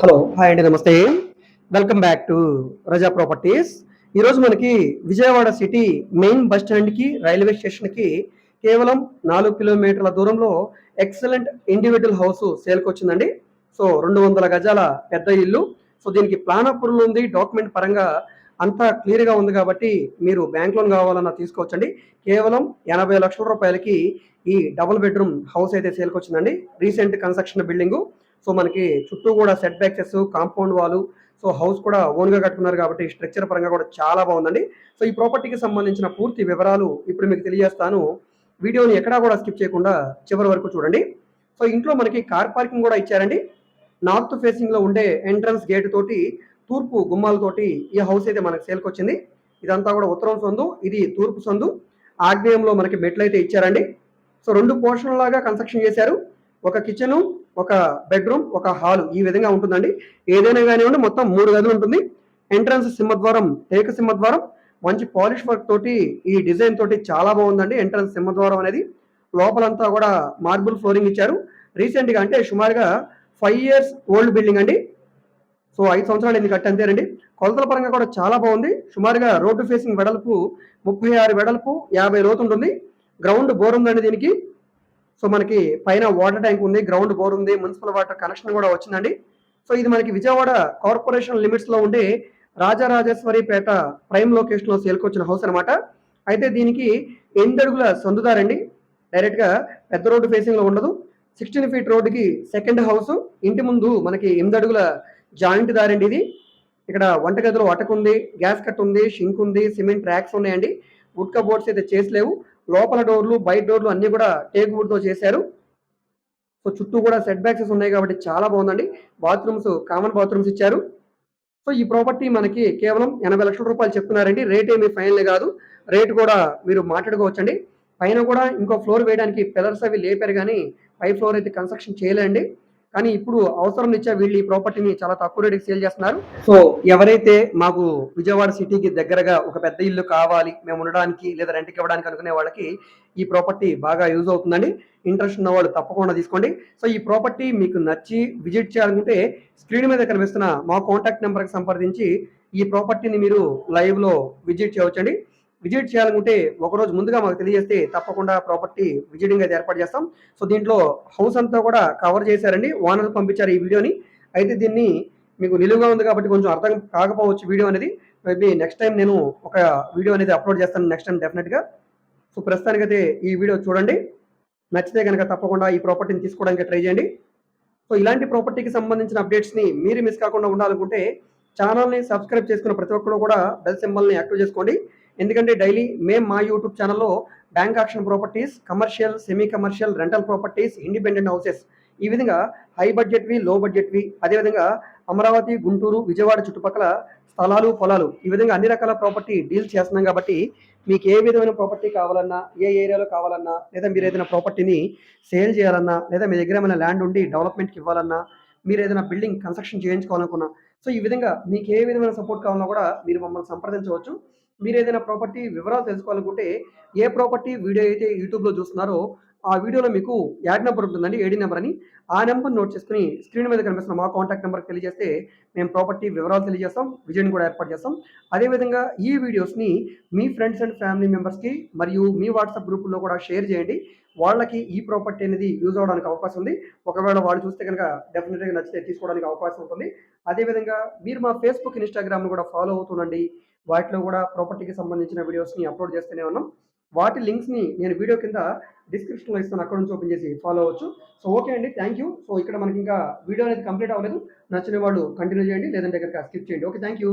Hello hi అండి నమస్తే. Welcome back to Raza properties. ఈరోజు మనకి విజయవాడ సిటీ మెయిన్ బస్ స్టాండ్కి రైల్వే స్టేషన్కి కేవలం నాలుగు కిలోమీటర్ల దూరంలో ఎక్సలెంట్ ఇండివిజువల్ హౌస్ సేల్కి వచ్చిందండి. సో రెండు వందల గజాల పెద్ద ఇల్లు. సో దీనికి ప్లాన్ అప్రూవల్ ఉంది. డాక్యుమెంట్ పరంగా అంతా క్లియర్గా ఉంది కాబట్టి మీరు బ్యాంక్ లోన్ కావాలన్నా తీసుకోవచ్చండి. కేవలం ఎనభై లక్షల రూపాయలకి ఈ డబుల్ బెడ్రూమ్ హౌస్ అయితే సేల్కి వచ్చిందండి. Recent construction building. సో మనకి చుట్టూ కూడా సెట్ బ్యాక్సెస్ కాంపౌండ్ వాళ్ళు సో హౌస్ కూడా ఓన్గా కట్టుకున్నారు కాబట్టి స్ట్రక్చర్ పరంగా కూడా చాలా బాగుందండి. సో ఈ ప్రాపర్టీకి సంబంధించిన పూర్తి వివరాలు ఇప్పుడు మీకు తెలియజేస్తాను. వీడియోని ఎక్కడా కూడా స్కిప్ చేయకుండా చివరి వరకు చూడండి. సో ఇంట్లో మనకి కార్ పార్కింగ్ కూడా ఇచ్చారండి. నార్త్ ఫేసింగ్లో ఉండే ఎంట్రన్స్ గేట్ తోటి తూర్పు గుమ్మాలతోటి ఈ హౌస్ అయితే మనకు సేల్కి వచ్చింది. ఇదంతా కూడా ఉత్తరం సందు ఇది తూర్పు సందు. ఆగ్నేయంలో మనకి మెట్లు అయితే ఇచ్చారండి. సో రెండు పోర్షన్ లాగా కన్స్ట్రక్షన్ చేశారు. ఒక కిచెను ఒక బెడ్రూమ్ ఒక హాల్ ఈ విధంగా ఉంటుందండి. ఏదైనా కానివ్వండి మొత్తం మూడు గదులు ఉంటుంది. ఎంట్రన్స్ సింహద్వారం టేక సింహద్వారం మంచి పాలిష్ వర్క్ తోటి ఈ డిజైన్ తోటి చాలా బాగుందండి ఎంట్రన్స్ సింహద్వారం అనేది. లోపలంతా కూడా మార్బుల్ ఫ్లోరింగ్ ఇచ్చారు. రీసెంట్గా అంటే సుమారుగా ఫైవ్ ఇయర్స్ ఓల్డ్ బిల్డింగ్ అండి. సో ఐదు సంవత్సరాలు ఇది కట్టి అంతేనండి. కొలతల పరంగా కూడా చాలా బాగుంది. సుమారుగా రోడ్డు ఫేసింగ్ వెడల్పు ముప్పై ఆరు వెడల్పు యాభై లోతు ఉంటుంది. గ్రౌండ్ బోర్ ఉందండి దీనికి. సో మనకి పైన వాటర్ ట్యాంక్ ఉంది గ్రౌండ్ బోర్ ఉంది మున్సిపల్ వాటర్ కనెక్షన్ కూడా వచ్చిందండి. సో ఇది మనకి విజయవాడ కార్పొరేషన్ లిమిట్స్లో ఉండే రాజరాజేశ్వరిపేట ప్రైమ్ లొకేషన్లో సేల్కొచ్చిన హౌస్ అనమాట అయితే దీనికి ఎనిమిది అడుగుల సందుదారండి. డైరెక్ట్గా పెద్ద రోడ్డు ఫేసింగ్లో ఉండదు. సిక్స్టీన్ ఫీట్ రోడ్డుకి సెకండ్ హౌస్ ఇంటి ముందు మనకి ఎనిమిది అడుగుల జాయింట్ దారండి ఇది. ఇక్కడ వంటగదిలో అటకు ఉంది గ్యాస్ కట్ ఉంది షింక్ ఉంది సిమెంట్ ర్యాక్స్ ఉన్నాయండి. వుడ్ కబోర్డ్స్ అయితే చేసలేవు. లోపల డోర్లు బయట డోర్లు అన్నీ కూడా టేక్ వుడ్తో చేశారు. సో చుట్టూ కూడా సెట్ బ్యాక్సెస్ ఉన్నాయి కాబట్టి చాలా బాగుందండి. బాత్రూమ్స్ కామన్ బాత్రూమ్స్ ఇచ్చారు. సో ఈ ప్రాపర్టీ మనకి కేవలం ఎనభై లక్షల రూపాయలు చెప్తున్నారండి. రేట్ ఏమి ఫైనల్ కాదు. రేట్ కూడా మీరు మాట్లాడుకోవచ్చండి. పైన కూడా ఇంకో ఫ్లోర్ వేయడానికి పిల్లర్స్ అవి లేపారు కానీ పై ఫ్లోర్ అయితే కన్స్ట్రక్షన్ చేయలేండి కానీ ఇప్పుడు అవసరం ఇచ్చే వీళ్ళు ఈ ప్రాపర్టీని చాలా తక్కువ రేటుకి సేల్ చేస్తున్నారు. సో ఎవరైతే మాకు విజయవాడ సిటీకి దగ్గరగా ఒక పెద్ద ఇల్లు కావాలి మేము ఉండడానికి లేదా రెంట్కి ఇవ్వడానికి అనుకునే వాళ్ళకి ఈ ప్రాపర్టీ బాగా యూజ్ అవుతుందండి. ఇంట్రెస్ట్ ఉన్న వాళ్ళు తప్పకుండా తీసుకోండి. సో ఈ ప్రాపర్టీ మీకు నచ్చి విజిట్ చేయాలనుకుంటే స్క్రీన్ మీద కనిపిస్తున్న మా కాంటాక్ట్ నెంబర్కి సంప్రదించి ఈ ప్రాపర్టీని మీరు లైవ్లో విజిట్ చేయవచ్చండి. విజిట్ చేయాలనుకుంటే ఒకరోజు ముందుగా మాకు తెలియజేస్తే తప్పకుండా ప్రాపర్టీ విజిటింగ్ అయితే ఏర్పాటు చేస్తాం. సో దీంట్లో హౌస్ అంతా కూడా కవర్ చేశారండి. ఓనర్ పంపించారు ఈ వీడియోని. అయితే దీన్ని మీకు నిలువుగా ఉంది కాబట్టి కొంచెం అర్థం కాకపోవచ్చు వీడియో అనేది. మేబీ నెక్స్ట్ టైం నేను ఒక వీడియో అనేది అప్లోడ్ చేస్తాను నెక్స్ట్ టైం డెఫినెట్గా. సో ప్రస్తుతానికైతే ఈ వీడియో చూడండి. నచ్చితే కనుక తప్పకుండా ఈ ప్రాపర్టీని తీసుకోవడానికి ట్రై చేయండి. సో ఇలాంటి ప్రాపర్టీకి సంబంధించిన అప్డేట్స్ని మీరు మిస్ కాకుండా ఉండాలనుకుంటే ఛానల్ని సబ్స్క్రైబ్ చేసుకున్న ప్రతి ఒక్కరు కూడా బెల్ సింబల్ని యాక్టివ్ చేసుకోండి. ఎందుకంటే డైలీ మేము మా యూట్యూబ్ ఛానల్లో bank auction properties commercial semi commercial rental properties independent houses ఈ విధంగా హై బడ్జెట్వి లో బడ్జెట్వి అదేవిధంగా అమరావతి గుంటూరు విజయవాడ చుట్టుపక్కల స్థలాలు పొలాలు ఈ విధంగా అన్ని రకాల ప్రాపర్టీ డీల్ చేస్తున్నాం కాబట్టి మీకు ఏ విధమైన ప్రాపర్టీ కావాలన్నా ఏ ఏరియాలో కావాలన్నా లేదా మీరు ఏదైనా ప్రాపర్టీని సేల్ చేయాలన్నా లేదా మీ దగ్గర ఏమైనా ల్యాండ్ ఉండి డెవలప్మెంట్కి ఇవ్వాలన్నా మీరు ఏదైనా బిల్డింగ్ కన్స్ట్రక్షన్ చేయించుకోవాలనుకున్నా సో ఈ విధంగా మీకు ఏ విధమైన సపోర్ట్ కావాలన్నా కూడా మీరు మమ్మల్ని సంప్రదించవచ్చు. మీరు ఏదైనా ప్రాపర్టీ వివరాలు తెలుసుకోవాలనుకుంటే ఏ ప్రాపర్టీ వీడియో అయితే యూట్యూబ్లో చూస్తున్నారో ఆ వీడియోలో మీకు యాడ్ నెంబర్ ఉంటుందండి ఏడీ నెంబర్ అని. ఆ నెంబర్ నోట్ చేసుకుని స్క్రీన్ మీద కనిపిస్తున్న మా కాంటాక్ట్ నెంబర్కి తెలియజేస్తే మేము ప్రాపర్టీ వివరాలు తెలియజేస్తాం విజయం కూడా ఏర్పాటు చేస్తాం. అదేవిధంగా ఈ వీడియోస్ని మీ ఫ్రెండ్స్ అండ్ ఫ్యామిలీ మెంబర్స్కి మరియు మీ వాట్సాప్ గ్రూపుల్లో కూడా షేర్ చేయండి. వాళ్ళకి ఈ ప్రాపర్టీ అనేది యూజ్ అవడానికి అవకాశం ఉంది. ఒకవేళ వాళ్ళు చూస్తే కనుక డెఫినెట్గా నచ్చితే తీసుకోవడానికి అవకాశం ఉంటుంది. అదేవిధంగా మీరు మా ఫేస్బుక్ ఇన్స్టాగ్రామ్ను కూడా ఫాలో అవుతుండండి. వాటిలో కూడా ప్రాపర్టీకి సంబంధించిన వీడియోస్ని అప్లోడ్ చేస్తూనే ఉన్నాం. వాటి లింక్స్ని నేను వీడియో కింద డిస్క్రిప్షన్లో ఇస్తాను. అక్కడ నుంచి ఓపెన్ చేసి ఫాలో అవ్వచ్చు. సో ఓకే అండి. థ్యాంక్ యూ సో ఇక్కడ మనకి ఇంకా వీడియో అనేది కంప్లీట్ అవ్వలేదు. నచ్చిన వాళ్ళు కంటిన్యూ చేయండి. లేదంటే కనుక స్కిప్ చేయండి. Okay thank you